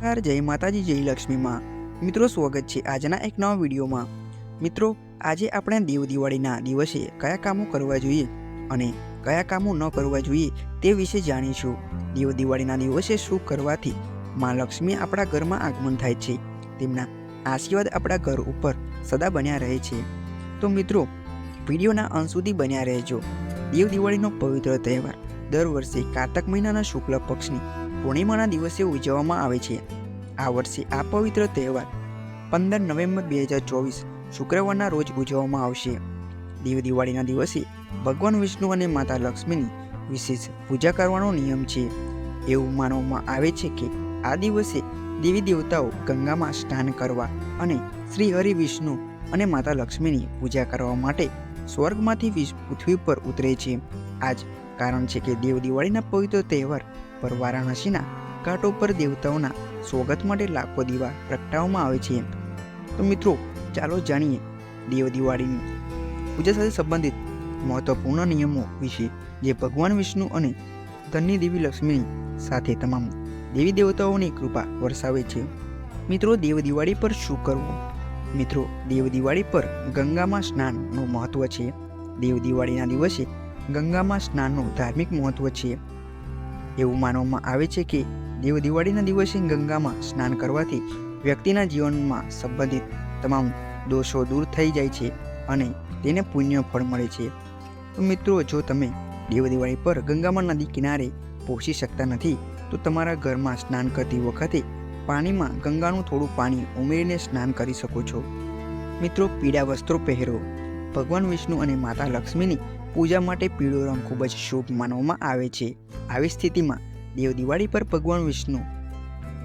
નમસ્કાર, જય માતાજી, જય લક્ષ્મીમાં. મિત્રો, સ્વાગત છે આજના એક નવા વિડીયોમાં. મિત્રો, આજે આપણે દેવ દિવાળીના દિવસે કયા કામો કરવા જોઈએ અને કયા કામો ન કરવા જોઈએ તે વિશે જાણીશું. દેવ દિવાળીના દિવસે શું કરવાથી માં લક્ષ્મી આપણા ઘરમાં આગમન થાય છે, તેમના આશીર્વાદ આપણા ઘર ઉપર સદા બન્યા રહે છે. તો મિત્રો, વિડીયોના અંત સુધી બન્યા રહેજો. દેવ દિવાળીનો પવિત્ર તહેવાર દર વર્ષે કારતક મહિનાના શુક્લ પક્ષની પૂર્ણિમાના દિવસે ઉજવવામાં આવે છે. આ વર્ષે આ પવિત્ર તહેવાર પંદર નવેમ્બર બે હજાર ચોવીસ શુક્રવારના રોજ ઉજવવામાં આવશે. દેવ દિવાળીના દિવસે ભગવાન વિષ્ણુ અને માતા લક્ષ્મીની વિશેષ પૂજા કરવાનો નિયમ છે. એવું માનવામાં આવે છે કે આ દિવસે દેવી દેવતાઓ ગંગામાં સ્નાન કરવા અને શ્રી હરિ વિષ્ણુ અને માતા લક્ષ્મીની પૂજા કરવા માટે સ્વર્ગમાંથી પૃથ્વી પર ઉતરે છે. આ જ કારણ છે કે દેવ દિવાળીના પવિત્ર તહેવાર પર વારાણસીના ઘાટો પર દેવતાઓના સ્વાગત માટે લાખો દીવા પ્રગટાવવામાં આવે છે. તો મિત્રો, ચાલો જાણીએ દેવ દિવાળીની પૂજા સાથે સંબંધિત મહત્વપૂર્ણ નિયમો વિશે, જે ભગવાન વિષ્ણુ અને ધનની દેવી લક્ષ્મીની સાથે તમામ દેવી દેવતાઓની કૃપા વરસાવે છે. મિત્રો, દેવ દિવાળી પર શું કરવું? મિત્રો, દેવ દિવાળી પર ગંગામાં સ્નાનનું મહત્વ છે. દેવ દિવાળીના દિવસે ગંગામાં સ્નાનનું ધાર્મિક મહત્વ છે. એવું માનવામાં આવે છે કે દેવ દિવાળીના દિવસે ગંગામાં સ્નાન કરવાથી વ્યક્તિના જીવનમાં સંબંધિત તમામ દોષો દૂર થઈ જાય છે અને તેને પુણ્ય ફળ મળે છે. તો મિત્રો, જો તમે દેવ દિવાળી પર ગંગામાં નદી કિનારે પહોંચી શકતા નથી, તો તમારા ઘરમાં સ્નાન કરતી વખતે પાણીમાં ગંગાનું થોડું પાણી ઉમેરીને સ્નાન કરી શકો છો. મિત્રો, પીળા વસ્ત્રો પહેરો. ભગવાન વિષ્ણુ અને માતા લક્ષ્મીની પૂજા માટે પીળો રંગ ખૂબ જ શુભ માનવામાં આવે છે. આવી સ્થિતિમાં દેવ દિવાળી પર ભગવાન વિષ્ણુ,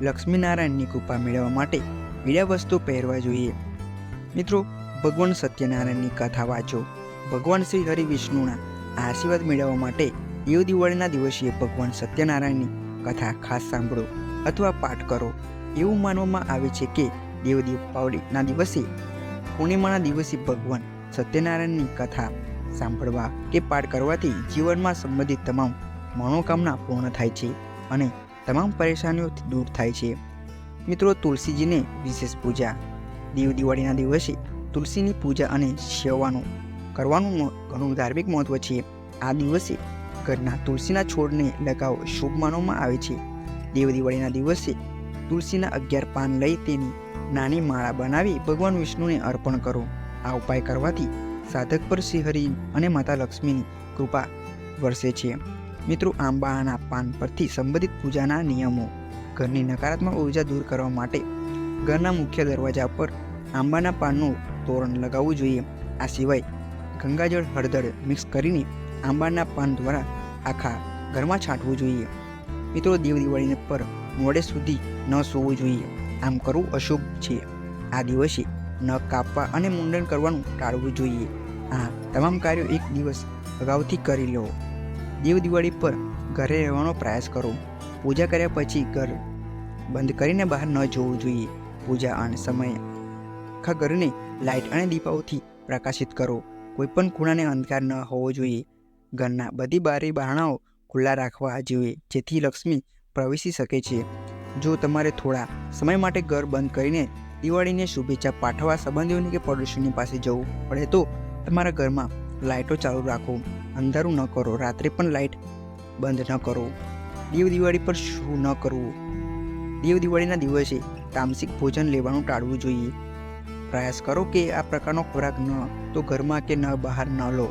લક્ષ્મીનારાયણની કૃપા મેળવવા માટે પીળા વસ્તુ પહેરવા જોઈએ. મિત્રો, ભગવાન સત્યનારાયણની કથા વાંચો. ભગવાન શ્રી હરિ વિષ્ણુના આશીર્વાદ મેળવવા માટે દેવ દિવાળીના દિવસે ભગવાન સત્યનારાયણની કથા ખાસ સાંભળો અથવા પાઠ કરો. એવું માનવામાં આવે છે કે દેવ દીપાવલીના દિવસે પૂર્ણિમાના દિવસે ભગવાન સત્યનારાયણની કથા સાંભળવા કે પાઠ કરવાથી જીવનમાં સંબંધિત તમામ મનોકામના પૂર્ણ થાય છે અને તમામ પરેશાનીઓ દૂર થાય છે. મિત્રો, તુલસીજીને વિશેષ પૂજા. દેવ દિવાળીના દિવસે તુલસીની પૂજા અને સેવાનું કરવાનું ઘણું ધાર્મિક મહત્વ છે. આ દિવસે ઘરના તુલસીના છોડને લગાવો શુભ માનવામાં આવે છે. દેવ દિવાળીના દિવસે તુલસીના અગિયાર પાન લઈ તેની નાની માળા બનાવી ભગવાન વિષ્ણુને અર્પણ કરો. આ ઉપાય કરવાથી સાધક પર શ્રીહરિ અને માતા લક્ષ્મીની કૃપા વરસે છે. મિત્રો આંબાના પાન પરથી સંબંધિત પૂજાના નિયમો. ઘરની નકારાત્મક ઊર્જા દૂર કરવા માટે ઘરના મુખ્ય દરવાજા પર આંબાના પાનનું તોરણ લગાવવું જોઈએ. આ સિવાય ગંગાજળ હળદર મિક્સ કરીને આંબાના પાન દ્વારા આખા ઘરમાં છાંટવું જોઈએ. મિત્રો, દેવ દિવાળીને પર મોડે સુધી ન સૂવું જોઈએ. આમ કરવું અશુભ છે. આ દિવસે નખ કાપવા અને મુંડન કરવાનું ટાળવું જોઈએ. આ તમામ કાર્યો એક દિવસ અગાઉથી કરી લો. દેવ દિવાળી પર ઘરે રહેવાનો પ્રયાસ કરો. પૂજા કર્યા પછી ઘર બંધ કરીને બહાર ન જવું જોઈએ. પૂજા અને સમય આખા ઘરને લાઇટ અને દીપાઓથી પ્રકાશિત કરો. કોઈપણ ખૂણાને અંધકાર ન હોવો જોઈએ. ઘરના બધી બારી બારણાઓ ખુલ્લા રાખવા જોઈએ, જેથી લક્ષ્મી પ્રવેશી શકે છે. જો તમારે થોડા સમય માટે ઘર બંધ કરીને દિવાળીને શુભેચ્છા પાઠવવા સંબંધીઓને કે પડોશીની પાસે જવું પડે તો તમારા ઘરમાં લાઇટો ચાલુ રાખો. અંધારું ન કરો. રાત્રે પણ લાઇટ બંધ ન કરો. દેવ દિવાળી પર શું ન કરવું? દેવ દિવાળીના દિવસે તામસિક ભોજન લેવાનું ટાળવું જોઈએ. પ્રયાસ કરો કે આ પ્રકારનો ખોરાક ન, તો ઘરમાં કે ન બહાર ન લો.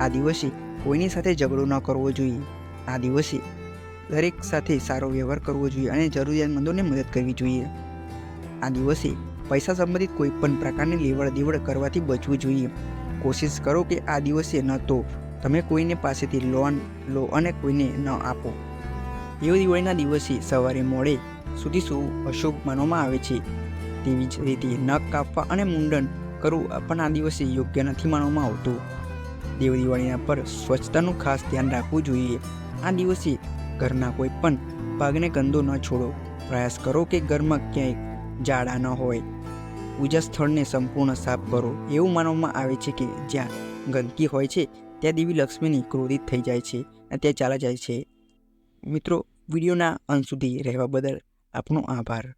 આ દિવસે કોઈની સાથે ઝઘડો ન કરવો જોઈએ. આ દિવસે દરેક સાથે સારો વ્યવહાર કરવો જોઈએ અને જરૂરિયાતમંદોને મદદ કરવી જોઈએ. આ દિવસે પૈસા સંબંધિત કોઈ પણ પ્રકારની લેવડ દેવડ કરવાથી બચવું જોઈએ. કોશિશ કરો કે આ દિવસે ન તો તમે કોઈને પાસેથી લોન લો અને કોઈને ન આપો. દેવ દિવાળીના દિવસે સવારે મોડે સુધી શું અશુભ માનવામાં આવે છે. તેવી જ રીતે નખ કાપવા અને મુંડન કરવું પણ આ દિવસે યોગ્ય નથી માનવામાં આવતું. દેવ દિવાળીના પર સ્વચ્છતાનું ખાસ ધ્યાન રાખવું જોઈએ. આ દિવસે ઘરના કોઈ પણ ભાગને ગંદો ન છોડો. પ્રયાસ કરો કે ઘરમાં ક્યાંય જાડા ન હોય. પૂજા સ્થળને સંપૂર્ણ સાફ કરો. એવું માનવામાં આવે છે કે જ્યાં ગંદકી હોય છે, ત્યાં દેવી લક્ષ્મીની ક્રોધિત થઈ જાય છે અને ત્યાં ચાલા જાય છે. મિત્રો, વિડીયોના અંત સુધી રહેવા બદલ આપનો આભાર.